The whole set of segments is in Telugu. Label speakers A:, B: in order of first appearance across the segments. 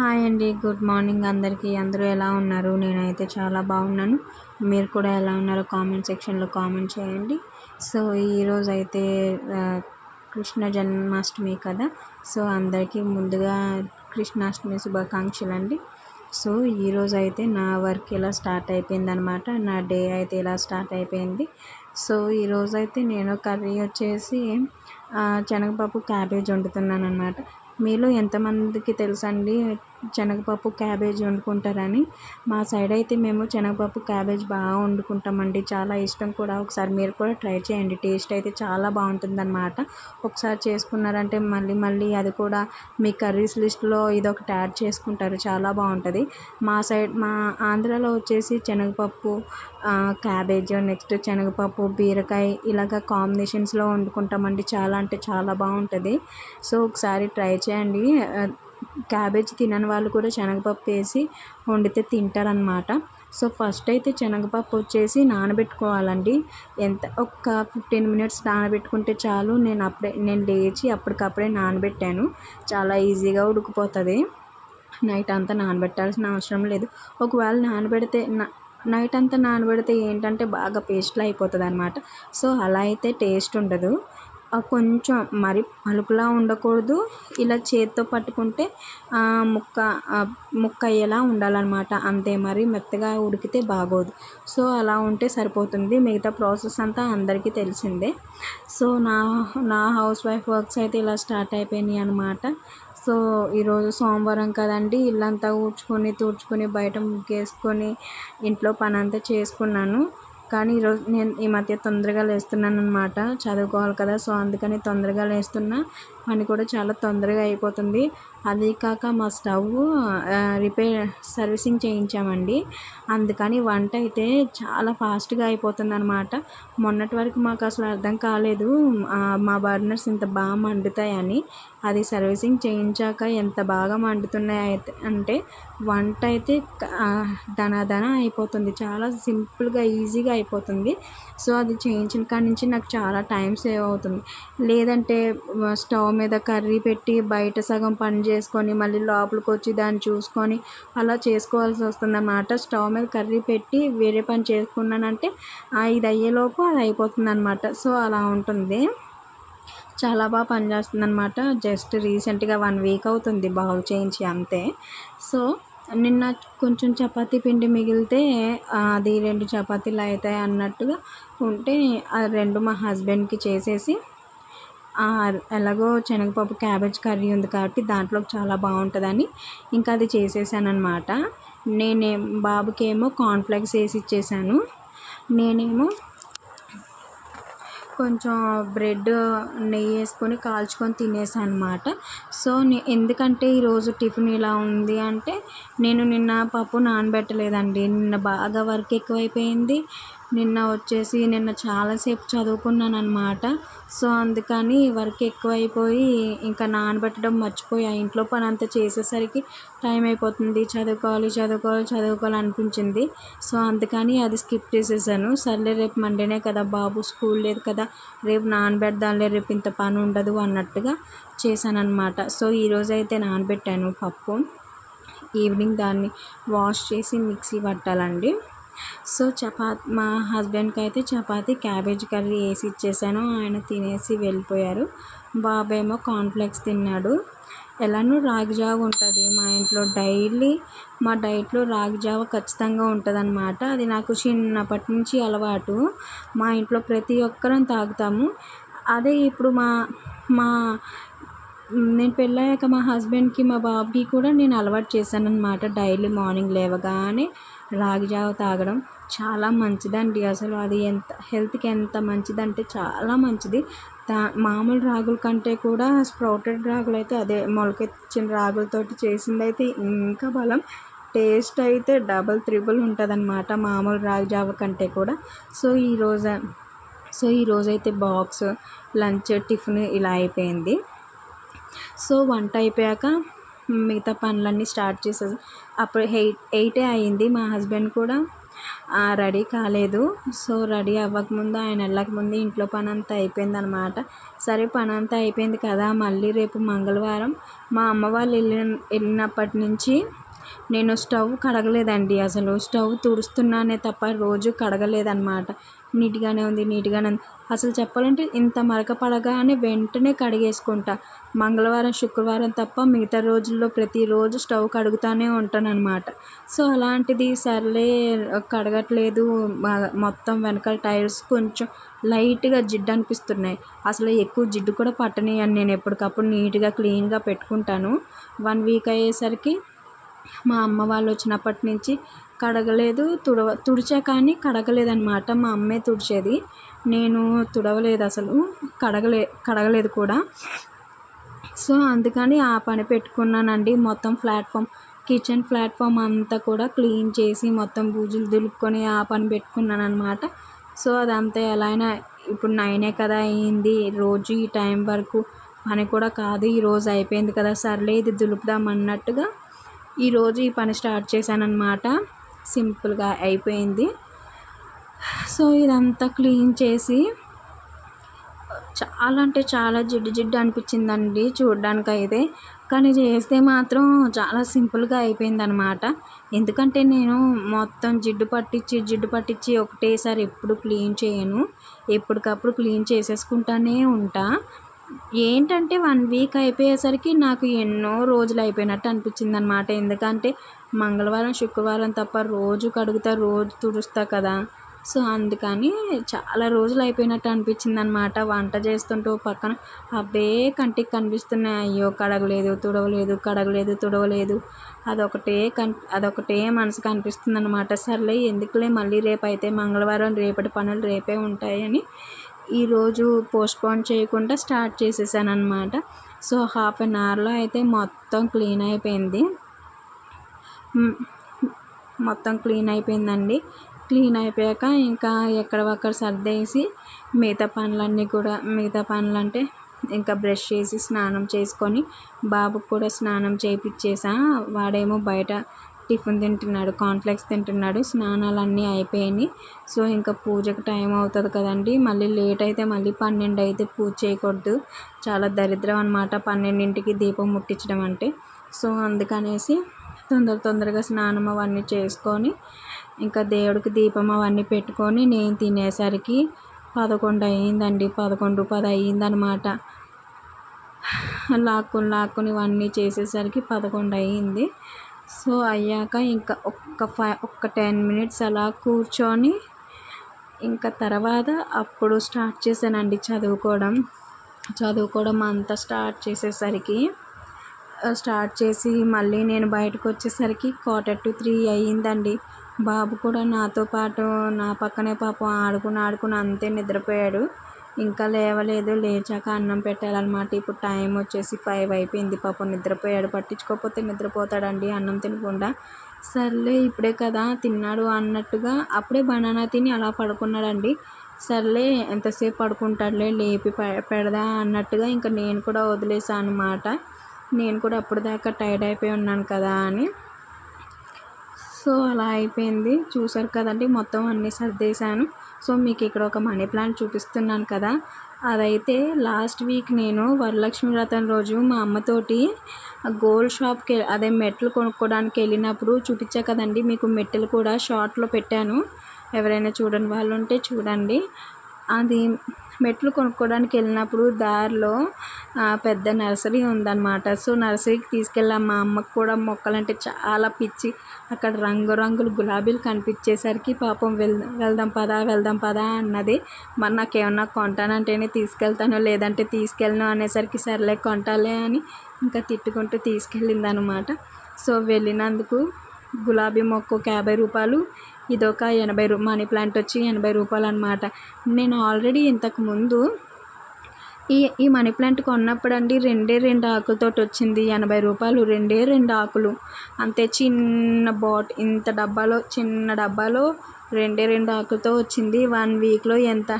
A: హాయ్ అండి గుడ్ మార్నింగ్ అందరికీ. అందరూ ఎలా ఉన్నారు? నేనైతే చాలా బాగున్నాను. మీరు కూడా ఎలా ఉన్నారో కామెంట్ సెక్షన్లో కామెంట్ చేయండి. సో ఈరోజు అయితే కృష్ణ జన్మాష్టమి కదా. సో అందరికీ ముందుగా కృష్ణాష్టమి శుభాకాంక్షలు అండి సో ఈరోజు అయితే నా వర్క్ ఇలా స్టార్ట్ అయిపోయింది అనమాట నా డే అయితే ఇలా స్టార్ట్ అయిపోయింది. సో ఈరోజు అయితే నేను కర్రీ వచ్చేసి శనగపప్పు క్యాబేజ్ వండుతున్నాను అనమాట మీలో ఎంతమందికి తెలుసండి? శనగపప్పు క్యాబేజీ వండుకుంటారని. మా సైడ్ అయితే మేము శనగపప్పు క్యాబేజ్ బాగా వండుకుంటామండి. చాలా ఇష్టం కూడా. ఒకసారి మీరు కూడా ట్రై చేయండి. టేస్ట్ అయితే చాలా బాగుంటుందన్నమాట. ఒకసారి చేసుకున్నారంటే మళ్ళీ మళ్ళీ అది కూడా మీ కర్రీస్ లిస్ట్లో ఇది యాడ్ చేసుకుంటారు. చాలా బాగుంటుంది. మా సైడ్ మా ఆంధ్రాలో వచ్చేసి శనగపప్పు క్యాబేజ్ నెక్స్ట్ శనగపప్పు బీరకాయ ఇలాగ కాంబినేషన్స్లో వండుకుంటామండి. చాలా అంటే చాలా బాగుంటుంది. సో ఒకసారి ట్రై చేయండి. క్యాబేజ్ తినని వాళ్ళు కూడా శనగపప్పు వేసి వండితే తింటారనమాట సో ఫస్ట్ అయితే శనగపప్పు వచ్చేసి నానబెట్టుకోవాలండి. ఎంత ఒక ఫిఫ్టీన్ మినిట్స్ నానబెట్టుకుంటే చాలు. నేను అప్పుడే నేను లేచి అప్పటికప్పుడే నానబెట్టాను. చాలా ఈజీగా ఉడికిపోతుంది. నైట్ అంతా నానబెట్టాల్సిన అవసరం లేదు. ఒకవేళ నానబెడితే నైట్ అంతా నానబెడితే ఏంటంటే బాగా పేస్ట్లో అయిపోతుంది అనమాట సో అలా అయితే టేస్ట్ ఉండదు. కొంచెం మరి పలుకులా ఉండకూడదు. ఇలా చేత్తో పట్టుకుంటే ముక్క ముక్క అయ్యేలా ఉండాలన్నమాట. అంతే మరి మెత్తగా ఉడికితే బాగోదు. సో అలా ఉంటే సరిపోతుంది. మిగతా ప్రాసెస్ అంతా అందరికీ తెలిసిందే. సో నా నా హౌస్ వైఫ్ వర్క్స్ అయితే ఇలా స్టార్ట్ అయిపోయినాయి అనమాట సో ఈరోజు సోమవారం కదండి. ఇల్లంతా ఊడ్చుకొని తూడ్చుకొని బయట ముగ్గేసుకొని ఇంట్లో పని అంతా చేసుకున్నాను. కానీ ఈరోజు నేను ఈ మధ్య తొందరగా లేస్తున్నాను అనమాట చదువుకోవాలి కదా సో అందుకని తొందరగా లేస్తున్నా. పని కూడా చాలా తొందరగా అయిపోతుంది. అదే కాక మా స్టవ్ రిపేర్ సర్వీసింగ్ చేయించామండి. అందుకని వంట అయితే చాలా ఫాస్ట్గా అయిపోతుంది అనమాట మొన్నటి వరకు మాకు అసలు అర్థం కాలేదు మా బర్నర్స్ ఇంత బాగా మండుతాయని. అది సర్వీసింగ్ చేయించాక ఎంత బాగా మండుతున్నాయి అయితే అంటే వంట అయితే ధనాధన అయిపోతుంది. చాలా సింపుల్గా ఈజీగా అయిపోతుంది. సో అది చేయించిన కాడి నుంచి నాకు చాలా టైం సేవ్ అవుతుంది. లేదంటే స్టవ్ మీద కర్రీ పెట్టి బయట సగం పని చేసుకొని మళ్ళీ లోపలికి వచ్చి దాన్ని చూసుకొని అలా చేసుకోవాల్సి వస్తుందన్నమాట. స్టవ్ మీద కర్రీ పెట్టి వేరే పని చేసుకున్నానంటే ఇది అయ్యేలోపు అది అయిపోతుంది అనమాట సో అలా ఉంటుంది. చాలా బాగా పనిచేస్తుంది అనమాట జస్ట్ రీసెంట్గా వన్ వీక్ అవుతుంది బాగు చేయించి అంతే. సో నిన్న కొంచెం చపాతీ పిండి మిగిలితే అది రెండు చపాతీలు అవుతాయి అన్నట్టుగా ఉంటే ఆ రెండు మా హస్బెండ్కి చేసేసి ఎలాగో శనగపప్పు క్యాబేజ్ కర్రీ ఉంది కాబట్టి దాంట్లో చాలా బాగుంటుందని ఇంకా అది చేసేసాను అనమాట నేనే బాబుకేమో కార్న్ఫ్లెక్స్ వేసి ఇచ్చేసాను. నేనేమో కొంచెం బ్రెడ్ నెయ్యి వేసుకొని కాల్చుకొని తినేసాను అనమాట సో ఎందుకంటే ఈరోజు టిఫిన్ ఇలా ఉంది అంటే నేను నిన్న పప్పు నానబెట్టలేదండి. నిన్న బాగా వర్క్ ఎక్కువైపోయింది. నిన్న వచ్చేసి నిన్న చాలాసేపు చదువుకున్నాను అనమాట సో అందుకని వర్క్ ఎక్కువైపోయి ఇంకా నానబెట్టడం మర్చిపోయా. ఇంట్లో పని అంతా చేసేసరికి టైం అయిపోతుంది. చదువుకోవాలి చదువుకోవాలి చదువుకోవాలి అనిపించింది. సో అందుకని అది స్కిప్ చేసేసాను. సర్లే రేపు మండేనే కదా బాబు స్కూల్ లేదు కదా రేపు నానబెడదాంలే రేపు ఇంత పని ఉండదు అన్నట్టుగా చేశాను సో ఈరోజు అయితే నానబెట్టాను పప్పు. ఈవినింగ్ దాన్ని వాష్ చేసి మిక్సీ పట్టాలండి. సో చపాత్ మా హస్బెండ్కి అయితే చపాతి క్యాబేజ్ కర్రీ వేసి ఇచ్చేసాను. ఆయన తినేసి వెళ్ళిపోయారు. బాబేమో కాన్ఫ్లెక్స్ తిన్నాడు. ఎలానో రాగిజావ ఉంటుంది మా ఇంట్లో. డైలీ మా డైట్లో రాగి జావ ఖచ్చితంగా ఉంటుంది అనమాట అది నాకు చిన్నప్పటి నుంచి అలవాటు. మా ఇంట్లో ప్రతి ఒక్కరం తాగుతాము. అదే ఇప్పుడు మా మా నేను పెళ్ళయ్యాక మా హస్బెండ్కి మా బాబుకి కూడా నేను అలవాటు చేశాను అనమాట డైలీ మార్నింగ్ లేవగానే రాగి జావ తాగడం చాలా మంచిదండి. అసలు అది ఎంత హెల్త్కి ఎంత మంచిదంటే చాలా మంచిది. దా మామూలు రాగుల కంటే కూడా స్ప్రౌటెడ్ రాగులు అయితే అదే మొలకెచ్చిన రాగులతోటి చేసింది అయితే ఇంకా బలం. టేస్ట్ అయితే డబల్ త్రిబుల్ ఉంటుంది అనమాట మామూలు రాగి జావ కంటే కూడా. సో ఈరోజు సో ఈరోజైతే బాక్స్ లంచ్ టిఫిన్ ఇలా అయిపోయింది. సో వంట అయిపోయాక మిగతా పనులన్నీ స్టార్ట్ చేసేది. అప్పుడు ఎయిట్ ఎయిటే అయింది. మా హస్బెండ్ కూడా రెడీ కాలేదు. సో రెడీ అవ్వకముందు ఆయన వెళ్ళకముందు ఇంట్లో పని అంతా అయిపోయింది అనమాట సరే పని అంతా అయిపోయింది కదా మళ్ళీ రేపు మంగళవారం మా అమ్మ వాళ్ళు వెళ్ళిన వెళ్ళినప్పటి నుంచి నేను స్టవ్ కడగలేదండి. అసలు స్టవ్ తుడుస్తున్నానే తప్ప రోజు కడగలేదన్నమాట. నీట్గానే ఉంది నీట్గానే ఉంది. అసలు చెప్పాలంటే ఇంత మరక పడగానే వెంటనే కడిగేసుకుంటా. మంగళవారం శుక్రవారం తప్ప మిగతా రోజుల్లో ప్రతిరోజు స్టవ్ కడుగుతూనే ఉంటాను అనమాట సో అలాంటిది సర్లే కడగట్లేదు. మొత్తం వెనకాల టైర్స్ కొంచెం లైట్గా జిడ్డు అనిపిస్తున్నాయి. అసలు ఎక్కువ జిడ్డు కూడా పట్టనియను నేను ఎప్పటికప్పుడు నీట్గా క్లీన్గా పెట్టుకుంటాను. వన్ వీక్ అయ్యేసరికి మా అమ్మ వాళ్ళు వచ్చినప్పటి నుంచి కడగలేదు తుడవ తుడిచా కానీ కడగలేదు అనమాట మా అమ్మే తుడిచేది. నేను తుడవలేదు అసలు. కడగలే కడగలేదు కూడా. సో అందుకని ఆ పని పెట్టుకున్నానండి. మొత్తం ప్లాట్ఫామ్ కిచెన్ ప్లాట్ఫామ్ అంతా కూడా క్లీన్ చేసి మొత్తం బూజులు దులుపుకొని ఆ పని పెట్టుకున్నాను అనమాట సో అదంతా ఎలా అయినా ఇప్పుడు నైనే కదా అయింది. రోజు ఈ టైం వరకు పని కూడా కాదు. ఈరోజు అయిపోయింది కదా. సర్లే ఇది దులుపుదాం అన్నట్టుగా ఈరోజు ఈ పని స్టార్ట్ చేశాను సింపుల్గా అయిపోయింది. సో ఇదంతా క్లీన్ చేసి చాలా అంటే చాలా జిడ్డు జిడ్డు అనిపించిందండి చూడడానికి అయితే కానీ చేస్తే మాత్రం చాలా సింపుల్గా అయిపోయింది అనమాట ఎందుకంటే నేను మొత్తం జిడ్డు పట్టించి జిడ్డు పట్టించి ఒకటేసారి ఎప్పుడు క్లీన్ చేయను. ఎప్పటికప్పుడు క్లీన్ చేసేసుకుంటానే ఉంటా. ఏంటంటే వన్ వీక్ అయిపోయేసరికి నాకు ఎన్నో రోజులు అయిపోయినట్టు అనిపించింది అనమాట ఎందుకంటే మంగళవారం శుక్రవారం తప్ప రోజు కడుగుతా రోజు తుడుస్తా కదా. సో అందుకని చాలా రోజులు అయిపోయినట్టు అనిపించింది అనమాట వంట చేస్తుంటూ పక్కన అవే కంటికి కనిపిస్తున్నాయి. అయ్యో కడగలేదు తుడవలేదు కడగలేదు తుడవలేదు. అదొకటే కన్ అదొకటే మనసుకు అనిపిస్తుంది అనమాట సర్లే ఎందుకులే మళ్ళీ రేపు అయితే మంగళవారం రేపటి పనులు రేపే ఉంటాయని ఈరోజు పోస్ట్పోన్ చేయకుండా స్టార్ట్ చేసేసాను అనమాట సో హాఫ్ అన్ అవర్లో అయితే మొత్తం క్లీన్ అయిపోయింది. మొత్తం క్లీన్ అయిపోయిందండి. క్లీన్ అయిపోయాక ఇంకా ఎక్కడ ఒక్కడ సర్దేసి మిగతా పనులన్నీ కూడా మిగతా పనులు అంటే ఇంకా బ్రష్ చేసి స్నానం చేసుకొని బాబుకు కూడా స్నానం చేయించేసా వాడేమో బయట టిఫిన్ తింటున్నాడు కాన్ఫ్లెక్స్ తింటున్నాడు స్నానాలు అన్నీ అయిపోయినాయి. సో ఇంకా పూజకు టైం అవుతుంది కదండి. మళ్ళీ లేట్ అయితే మళ్ళీ పన్నెండు అయితే పూజ చేయకూడదు. చాలా దరిద్రం అనమాట పన్నెండింటికి దీపం ముట్టించడం అంటే. సో అందుకనేసి తొందర తొందరగా స్నానం అవన్నీ చేసుకొని ఇంకా దేవుడికి దీపం అవన్నీ పెట్టుకొని నేను తినేసరికి పదకొండు అయ్యిందండి. పదకొండు పది అయ్యిందనమాట లాక్కుని లాక్కుని ఇవన్నీ చేసేసరికి పదకొండు అయ్యింది. సో అయ్యాక ఇంకా ఒక్క ఫైవ్ ఒక్క టెన్ మినిట్స్ అలా కూర్చొని ఇంకా తర్వాత అప్పుడు స్టార్ట్ చేశానండి చదువుకోవడం. చదువుకోవడం అంతా స్టార్ట్ చేసేసరికి స్టార్ట్ చేసి మళ్ళీ నేను బయటకు వచ్చేసరికి క్వార్టర్ టు త్రీ అయ్యిందండి. బాబు కూడా నాతో పాటు నా పక్కనే పాపం ఆడుకుని ఆడుకుని అంతే నిద్రపోయాడు. ఇంకా లేవలేదు. లేచాక అన్నం పెట్టాలన్నమాట. ఇప్పుడు టైం వచ్చేసి ఫైవ్ అయిపోయింది. పాపం నిద్రపోయాడు. పట్టించుకోకపోతే నిద్రపోతాడండి. అన్నం తినకుండా. సర్లే ఇప్పుడే కదా తిన్నాడు అన్నట్టుగా అప్పుడే బనానా తిని అలా పడుకున్నాడండి. సర్లే ఎంతసేపు పడుకుంటాడులే లేపి పెడదా అన్నట్టుగా ఇంకా నేను కూడా వదిలేసాను అనమాట నేను కూడా అప్పటిదాకా టైర్డ్ అయిపోయి ఉన్నాను కదా అని. సో అలా అయిపోయింది. చూసారు కదండి మొత్తం అన్నీ సర్దేశాను. సో మీకు ఇక్కడ ఒక మనీ ప్లాంట్ చూపిస్తున్నాను కదా. అదైతే లాస్ట్ వీక్ నేను వరలక్ష్మి వ్రతం రోజు మా అమ్మతోటి గోల్డ్ షాప్కి అదే మెట్లు కొనుక్కోవడానికి వెళ్ళినప్పుడు చూపించా కదండి మీకు మెట్టెలు కూడా షార్ట్లో పెట్టాను. ఎవరైనా చూడని వాళ్ళు ఉంటే చూడండి. అది మెట్లు కొనుక్కోవడానికి వెళ్ళినప్పుడు దారిలో పెద్ద నర్సరీ ఉందన్నమాట. సో నర్సరీకి తీసుకెళ్ళాం మా అమ్మకు కూడా మొక్కలంటే చాలా పిచ్చి. అక్కడ రంగురంగుల గులాబీలు కనిపించేసరికి పాపం వెళ్ వెళ్దాం పదా వెళ్దాం పదా అన్నది. మరి నాకేమన్నా కొంటానంటేనే తీసుకెళ్తాను లేదంటే తీసుకెళ్ళను అనేసరికి సర్లే కొంటాలే అని ఇంకా తిట్టుకుంటూ తీసుకెళ్ళింది అనమాట సో వెళ్ళినందుకు గులాబీ మొక్క యాభై రూపాయలు ఇదొక ఎనభై రూ మనీ ప్లాంట్ వచ్చి ఎనభై రూపాయలు అనమాట నేను ఆల్రెడీ ఇంతకుముందు ఈ ఈ మనీ ప్లాంట్ కొన్నప్పుడు అండి రెండే రెండు ఆకులతోటి వచ్చింది ఎనభై రూపాయలు రెండే రెండు ఆకులు. అంతే చిన్న బాట్ ఇంత డబ్బాలో చిన్న డబ్బాలో రెండే రెండు ఆకులతో వచ్చింది. వన్ వీక్లో ఎంత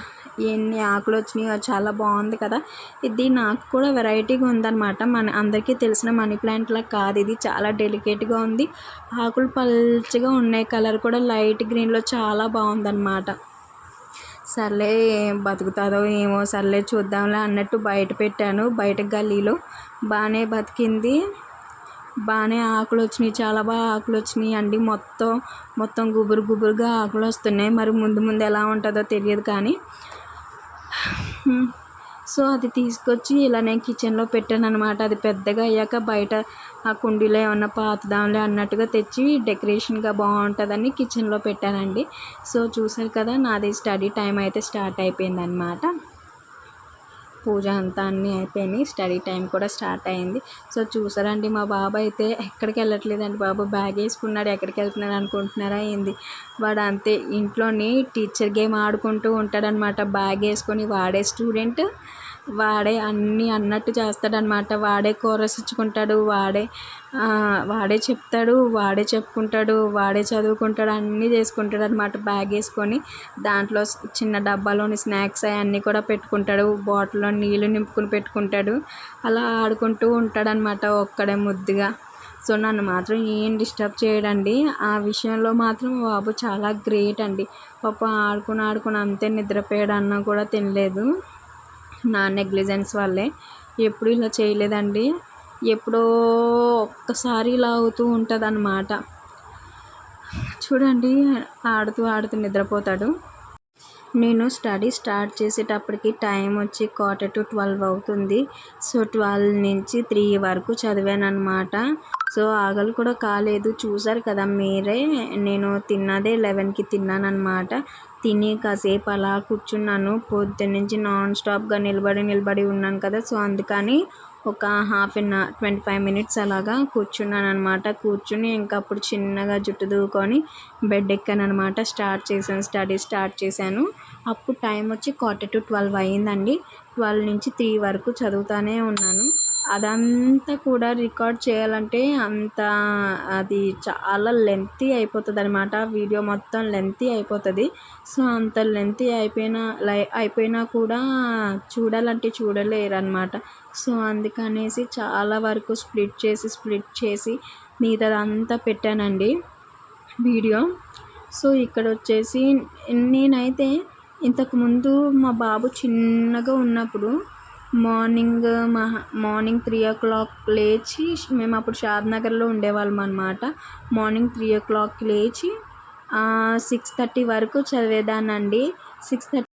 A: ఎన్ని ఆకులు వచ్చినాయో చాలా బాగుంది కదా. ఇది నాకు కూడా వెరైటీగా ఉందన్నమాట. మన అందరికీ తెలిసిన మనీ ప్లాంట్లా కాదు ఇది. చాలా డెలికేట్గా ఉంది. ఆకులు పల్చగా ఉన్నాయి. కలర్ కూడా లైట్ గ్రీన్లో చాలా బాగుందన్నమాట. సర్లే ఏం బతుకుతుందో ఏమో సర్లే చూద్దాంలే అన్నట్టు బయట పెట్టాను. బయట గల్లీలో బాగానే బతికింది. బాగానే ఆకులు వచ్చినాయి చాలా బాగా ఆకులు వచ్చినాయి అండి. మొత్తం మొత్తం గుబురు గుబురుగా ఆకులు వస్తున్నాయి మరి ముందు ముందు ఎలా ఉంటుందో తెలియదు కానీ సో అది తీసుకొచ్చి ఇలా నేను కిచెన్లో పెట్టాను అనమాట అది పెద్దగా అయ్యాక బయట ఆ కుండీలో ఏమన్నా పాతదాంలే అన్నట్టుగా తెచ్చి డెకరేషన్గా బాగుంటుందని కిచెన్లో పెట్టానండి. సో చూసారు కదా నాది స్టడీ టైం అయితే స్టార్ట్ అయిపోయింది అనమాట పూజ అంతా అన్నీ అయిపోయినాయి. స్టడీ టైం కూడా స్టార్ట్ అయింది. సో చూసారండి మా బాబు అయితే ఎక్కడికి వెళ్ళట్లేదండి బాబు. బ్యాగ్ వేసుకున్నాడు. ఎక్కడికి వెళ్తున్నాడు అనుకుంటున్నారా ఏంది? వాడు అంతే. ఇంట్లోని టీచర్ గేమ్ ఆడుకుంటూ ఉంటాడనమాట బ్యాగ్ వేసుకొని వాడే స్టూడెంట్. వాడే అన్నీ అన్నట్టు చేస్తాడనమాట వాడే కూరసిచ్చుకుంటాడు వాడే వాడే చెప్తాడు వాడే చెప్పుకుంటాడు వాడే చదువుకుంటాడు అన్నీ చేసుకుంటాడు అనమాట బ్యాగ్ వేసుకొని దాంట్లో చిన్న డబ్బాలోని స్నాక్స్ అవన్నీ కూడా పెట్టుకుంటాడు. బాటిల్లో నీళ్ళు నింపుకొని పెట్టుకుంటాడు. అలా ఆడుకుంటూ ఉంటాడనమాట ఒక్కడే ముద్దుగా. సో నన్ను మాత్రం ఏం డిస్టర్బ్ చేయడండి. ఆ విషయంలో మాత్రం బాబు చాలా గ్రేట్ అండి. పాప ఆడుకుని ఆడుకుని అంతే నిద్రపోయాడు అన్న కూడా తినలేదు. నా నెగ్లిజెన్స్ వల్లే. ఎప్పుడు ఇలా చేయలేదండి. ఎప్పుడో ఒక్కసారి ఇలా అవుతూ ఉంటుంది అన్నమాట చూడండి ఆడుతూ ఆడుతూ నిద్రపోతాడు. నేను స్టడీ స్టార్ట్ చేసేటప్పటికి టైం వచ్చి క్వార్టర్ టు ట్వెల్వ్ అవుతుంది. సో ట్వెల్వ్ నుంచి త్రీ వరకు చదివాను అనమాట సో ఆగలి కూడా కాలేదు. చూసారు కదా మీరే నేను తిన్నదే లెవెన్కి తిన్నాను తిని కాసేపు అలా కూర్చున్నాను. పొద్దున్నుంచి నాన్ స్టాప్గా నిలబడి నిలబడి ఉన్నాను కదా సో అందుకని ఒక half an hour twenty five minutes అలాగా కూర్చున్నాను అనమాట కూర్చుని ఇంకా అప్పుడు చిన్నగా జుట్టు దూకొని బెడ్ ఎక్కాను అనమాట స్టార్ట్ చేశాను స్టడీ స్టార్ట్ చేశాను. అప్పుడు టైం వచ్చి క్వార్టర్ టు ట్వెల్వ్ అయ్యిందండి ట్వెల్వ్ నుంచి త్రీ వరకు చదువుతూనే ఉన్నాను. అదంతా కూడా రికార్డ్ చేయాలంటే అంత అది చాలా లెంతీ అయిపోతుంది అనమాట వీడియో మొత్తం లెంతీ అయిపోతుంది. సో అంత లెంతీ అయిపోయినా లై అయిపోయినా కూడా చూడాలంటే చూడలేరనమాట సో అందుకనేసి చాలా వరకు స్ప్లిట్ చేసి స్ప్లిట్ చేసి మిగతాదంతా పెట్టానండి వీడియో. సో ఇక్కడ వచ్చేసి నేనైతే ఇంతకుముందు మా బాబు చిన్నగా ఉన్నప్పుడు మార్నింగ్ మహా మార్నింగ్ త్రీ ఓ క్లాక్ లేచి మేము అప్పుడు షాద్ నగర్లో ఉండేవాళ్ళం అనమాట మార్నింగ్ త్రీ ఓ క్లాక్కి లేచి సిక్స్ థర్టీ వరకు చదివేదానండి సిక్స్ థర్టీ